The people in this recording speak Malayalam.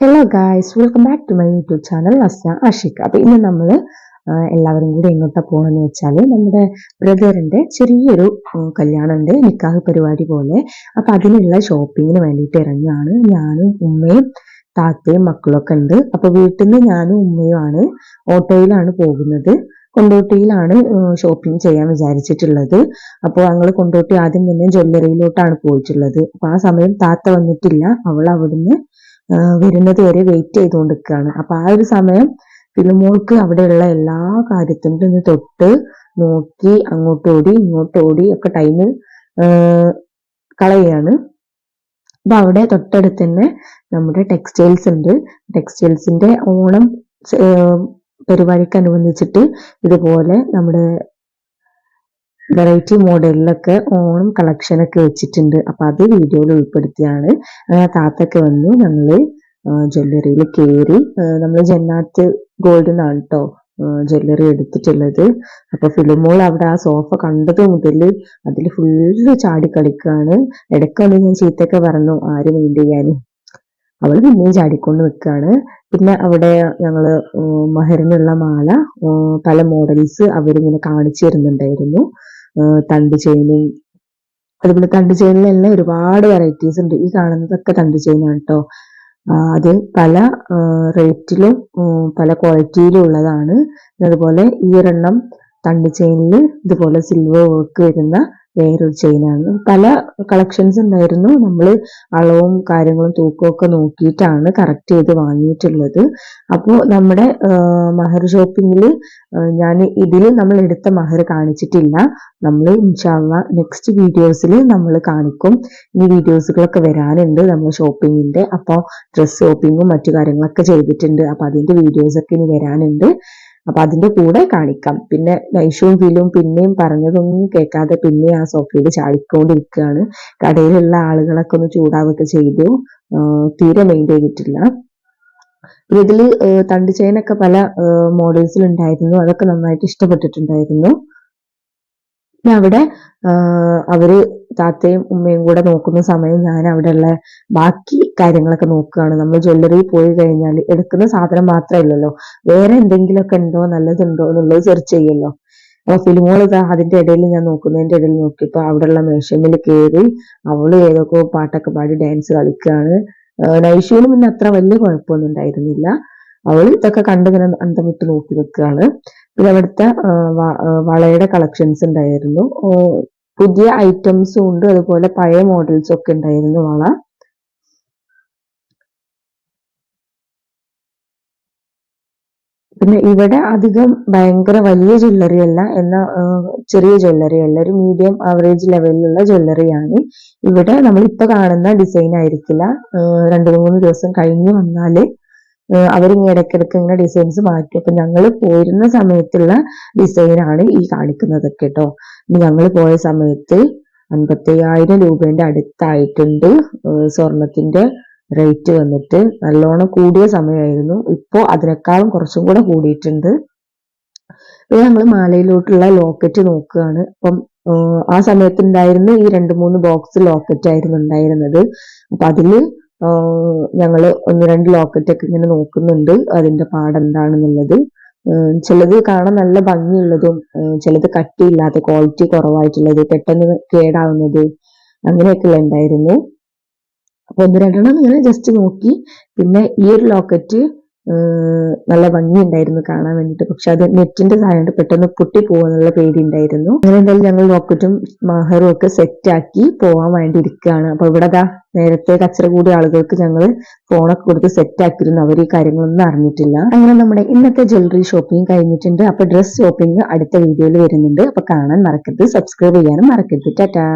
Hello guys welcome back to my YouTube channel Nasya Ashiq അപ്പൊ ഇന്ന് നമ്മൾ എല്ലാവരും കൂടി എങ്ങോട്ടാണ് പോകണമെന്ന് വെച്ചാൽ നമ്മുടെ ബ്രദറിന്റെ ചെറിയൊരു കല്യാണമുണ്ട് നിക്കാഹ് പരിപാടി പോലെ. അപ്പൊ അതിനുള്ള ഷോപ്പിങ്ങിന് വേണ്ടിയിട്ട് ഇറങ്ങിയാണ് ഞാനും ഉമ്മയും താത്തയും മക്കളൊക്കെ ഉണ്ട് അപ്പോൾ വീട്ടിൽ നിന്ന് ഞാനും ഉമ്മയുമാണ് ഓട്ടോയിലാണ് പോകുന്നത്. കൊണ്ടോട്ടിയിലാണ് ഷോപ്പിംഗ് ചെയ്യാൻ വിചാരിച്ചിട്ടുള്ളത്. അപ്പോൾ ഞങ്ങൾ കൊണ്ടോട്ടി ആദ്യം തന്നെ ജ്വല്ലറിയിലോട്ടാണ് പോയിട്ടുള്ളത്. അപ്പോൾ ആ സമയം താത്ത വന്നിട്ടില്ല. അവൾ അവിടുന്ന് വരുന്നത് വരെ വെയിറ്റ് ചെയ്തുകൊണ്ടിരിക്കുകയാണ്. അപ്പൊ ആ ഒരു സമയം ഫിലിമോൾക്ക് അവിടെയുള്ള എല്ലാ കാര്യത്തിനും തൊട്ട് നോക്കി അങ്ങോട്ടോടി ഇങ്ങോട്ടോടി ഒക്കെ ടൈം കളയാണ് അപ്പൊ അവിടെ തൊട്ടടുത്ത് തന്നെ നമ്മുടെ ടെക്സ്റ്റൈൽസ് ഉണ്ട്. ടെക്സ്റ്റൈൽസിന്റെ ഓണം പരിപാടിക്ക് അനുബന്ധിച്ചിട്ട് ഇതുപോലെ നമ്മുടെ വെറൈറ്റി മോഡലിലൊക്കെ ഓണം കളക്ഷനൊക്കെ വെച്ചിട്ടുണ്ട്. അപ്പൊ അത് വീഡിയോയിൽ ഉൾപ്പെടുത്തിയാണ്. അങ്ങനെ താത്തൊക്കെ വന്നു. ഞങ്ങൾ ജ്വല്ലറിയിൽ കയറി നമ്മൾ ജന്നാത്ത് ഗോൾഡ് എന്നാണ് കേട്ടോ ജ്വല്ലറി എടുത്തിട്ടുള്ളത്. അപ്പൊ ഫിലിമോൾ അവിടെ ആ സോഫ കണ്ടത് മുതൽ അതിൽ ഫുള്ള് ചാടി കളിക്കുകയാണ് ഇടയ്ക്കാണ് ഞാൻ ചീത്തൊക്കെ പറഞ്ഞു ആര് മൈൻഡ് ചെയ്യാനും അവൾ പിന്നെയും ചാടിക്കൊണ്ട് നിൽക്കുകയാണ് പിന്നെ അവിടെ ഞങ്ങൾ മഹറിനുള്ള മാല പല മോഡൽസ് അവരിങ്ങനെ കാണിച്ചു തരുന്നുണ്ടായിരുന്നു. തണ്ട് ചെയിനും അതുപോലെ തണ്ട് ചെയിനിലെല്ലാം ഒരുപാട് വെറൈറ്റീസ് ഉണ്ട്. ഈ കാണുന്നതൊക്കെ തണ്ട് ചെയിനാണ് കേട്ടോ അത് പല റേറ്റിലും പല ക്വാളിറ്റിയിലും ഉള്ളതാണ്. അതുപോലെ ഈ ഒരെണ്ണം തണ്ട് ചെയിനിൽ ഇതുപോലെ സിൽവർ വർക്ക് വരുന്ന വേറൊരു ചെയിനാണ്. പല കളക്ഷൻസ് ഉണ്ടായിരുന്നു. നമ്മൾ അളവും കാര്യങ്ങളും തൂക്കവും ഒക്കെ നോക്കിയിട്ടാണ് കറക്റ്റ് ചെയ്ത് വാങ്ങിയിട്ടുള്ളത്. അപ്പോൾ നമ്മുടെ മഹർ ഷോപ്പിങ്ങിൽ ഞാൻ ഇതിൽ നമ്മൾ എടുത്ത മഹർ കാണിച്ചിട്ടില്ല. നമ്മൾ ഇൻഷാല്ല നെക്സ്റ്റ് വീഡിയോസിൽ നമ്മൾ കാണിക്കും. ഈ വീഡിയോസുകളൊക്കെ വരാനുണ്ട് നമ്മൾ ഷോപ്പിങ്ങിന്റെ അപ്പോൾ ഡ്രസ് ഷോപ്പിങ്ങും മറ്റു കാര്യങ്ങളൊക്കെ ചെയ്തിട്ടുണ്ട്. അപ്പോൾ അതിന്റെ വീഡിയോസൊക്കെ ഇനി വരാനുണ്ട്. അപ്പൊ അതിന്റെ കൂടെ കാണിക്കാം. പിന്നെ നൈഷും ഫീലും പിന്നെയും പറഞ്ഞതൊന്നും കേൾക്കാതെ പിന്നെ ആ സോഫയിൽ ചാടിക്കൊണ്ടിരിക്കുകയാണ്. കടയിലുള്ള ആളുകളൊക്കെ ഒന്ന് ചൂടാവൊക്കെ ചെയ്തു. തീരെ മെയിൻ ചെയ്തിട്ടില്ല. പിന്നെ ഇതിൽ തണ്ട് ചെയിനൊക്കെ പല മോഡൽസിൽ ഉണ്ടായിരുന്നു അതൊക്കെ നന്നായിട്ട് ഇഷ്ടപ്പെട്ടിട്ടുണ്ടായിരുന്നു. പിന്നെ അവിടെ അവർ താത്തയും ഉമ്മയും കൂടെ നോക്കുന്ന സമയം ഞാൻ അവിടെയുള്ള ബാക്കി കാര്യങ്ങളൊക്കെ നോക്കുകയാണ്. നമ്മൾ ജ്വല്ലറി പോയി കഴിഞ്ഞാൽ എടുക്കുന്ന സാധനം മാത്രമേ മാത്രമല്ലല്ലോ. വേറെ എന്തെങ്കിലുമൊക്കെ ഉണ്ടോ? നല്ലതുണ്ടോ? എന്നുള്ളത് സെർച്ച് ചെയ്യല്ലോ അപ്പൊ ഫിലിമോൾ അതിന്റെ ഇടയിൽ ഞാൻ നോക്കുന്നതിന്റെ ഇടയിൽ നോക്കിയപ്പോ അവിടെയുള്ള മേശമിൽ കയറി അവൾ ഏതൊക്കെ പാട്ടൊക്കെ പാടി ഡാൻസ് കളിക്കുകയാണ്. നൈഷുവിന് പിന്നെ അത്ര വലിയ കുഴപ്പമൊന്നും ഉണ്ടായിരുന്നില്ല. അവൾ ഇതൊക്കെ കണ്ടിങ്ങനെ അന്തം വിട്ട് നോക്കി നിൽക്കുകയാണ്. പിന്നെ അവിടുത്തെ വളയുടെ കളക്ഷൻസ് ഉണ്ടായിരുന്നു. പുതിയ ഐറ്റംസും ഉണ്ട്. അതുപോലെ പഴയ മോഡൽസും ഒക്കെ ഉണ്ടായിരുന്നു വള. പിന്നെ ഇവിടെ അധികം ഭയങ്കര വലിയ ജ്വല്ലറി അല്ല. എന്ന ചെറിയ ജ്വല്ലറി അല്ല. ഒരു മീഡിയം ആവറേജ് ലെവലിലുള്ള ജ്വല്ലറിയാണ് ഇവിടെ നമ്മൾ ഇപ്പൊ കാണുന്ന ഡിസൈൻ ആയിരിക്കില്ല. രണ്ടു മൂന്ന് ദിവസം കഴിഞ്ഞു വന്നാൽ അവരിങ്ങനെ ഇടയ്ക്കിടയ്ക്ക് ഇങ്ങനെ ഡിസൈൻസ് മാറ്റി. അപ്പൊ ഞങ്ങൾ പോയിരുന്ന സമയത്തുള്ള ഡിസൈനാണ് ഈ കാണിക്കുന്നതൊക്കെ കേട്ടോ. ഞങ്ങൾ പോയ സമയത്ത് അൻപത്തയ്യായിരം രൂപേന്റെ അടുത്തായിട്ടുണ്ട് സ്വർണത്തിന്റെ റേറ്റ് വന്നിട്ട്. നല്ലോണം കൂടിയ സമയമായിരുന്നു. ഇപ്പോ അതിനേക്കാളും കുറച്ചും കൂടെ കൂടിയിട്ടുണ്ട്. പിന്നെ നമ്മൾ മാലയിലോട്ടുള്ള ലോക്കറ്റ് നോക്കുകയാണ്. അപ്പം ആ സമയത്ത് ഉണ്ടായിരുന്ന ഈ രണ്ട് മൂന്ന് ബോക്സ് ലോക്കറ്റ് ആയിരുന്നു ഉണ്ടായിരുന്നത്. അപ്പൊ അതിൽ ഞങ്ങൾ ഒന്ന് രണ്ട് ലോക്കറ്റൊക്കെ ഇങ്ങനെ നോക്കുന്നുണ്ട് അതിന്റെ പാടെന്താണെന്നുള്ളത്. ചിലത് കാണാൻ നല്ല ഭംഗിയുള്ളതും ചിലത് കട്ടിയില്ലാത്ത ക്വാളിറ്റി കുറവായിട്ടുള്ളത് പെട്ടെന്ന് കേടാവുന്നത് അങ്ങനെയൊക്കെയുള്ള ഉണ്ടായിരുന്നു. അപ്പൊ ഒന്ന് രണ്ടെണ്ണം ഇങ്ങനെ ജസ്റ്റ് നോക്കി. പിന്നെ ഈ ഒരു ലോക്കറ്റ് നല്ല ഭംഗി ഉണ്ടായിരുന്നു കാണാൻ വേണ്ടിട്ട് പക്ഷെ അത് നെറ്റിന്റെ സഹായം പെട്ടെന്ന് പൊട്ടി പോകാനുള്ള പേടി ഉണ്ടായിരുന്നു അങ്ങനെ എന്തായാലും ഞങ്ങൾ റോക്കറ്റും മഹറും ഒക്കെ സെറ്റ് ആക്കി പോവാൻ വേണ്ടി ഇരിക്കുകയാണ്. അപ്പൊ ഇവിടെ ദാ നേരത്തെ കച്ചറ കൂടിയ ആളുകൾക്ക് ഞങ്ങൾ ഫോണൊക്കെ കൊടുത്ത് സെറ്റ് ആക്കിയിരുന്നു. അവർ ഈ കാര്യങ്ങളൊന്നും അറിഞ്ഞിട്ടില്ല. അങ്ങനെ നമ്മുടെ ഇന്നത്തെ ജ്വല്ലറി ഷോപ്പിംഗ് കഴിഞ്ഞിട്ടുണ്ട്. അപ്പൊ ഡ്രസ് ഷോപ്പിംഗ് അടുത്ത വീഡിയോയിൽ വരുന്നുണ്ട്. അപ്പൊ കാണാൻ മറക്കരുത്. സബ്സ്ക്രൈബ് ചെയ്യാനും മറക്കരുത്. ടാറ്റാ.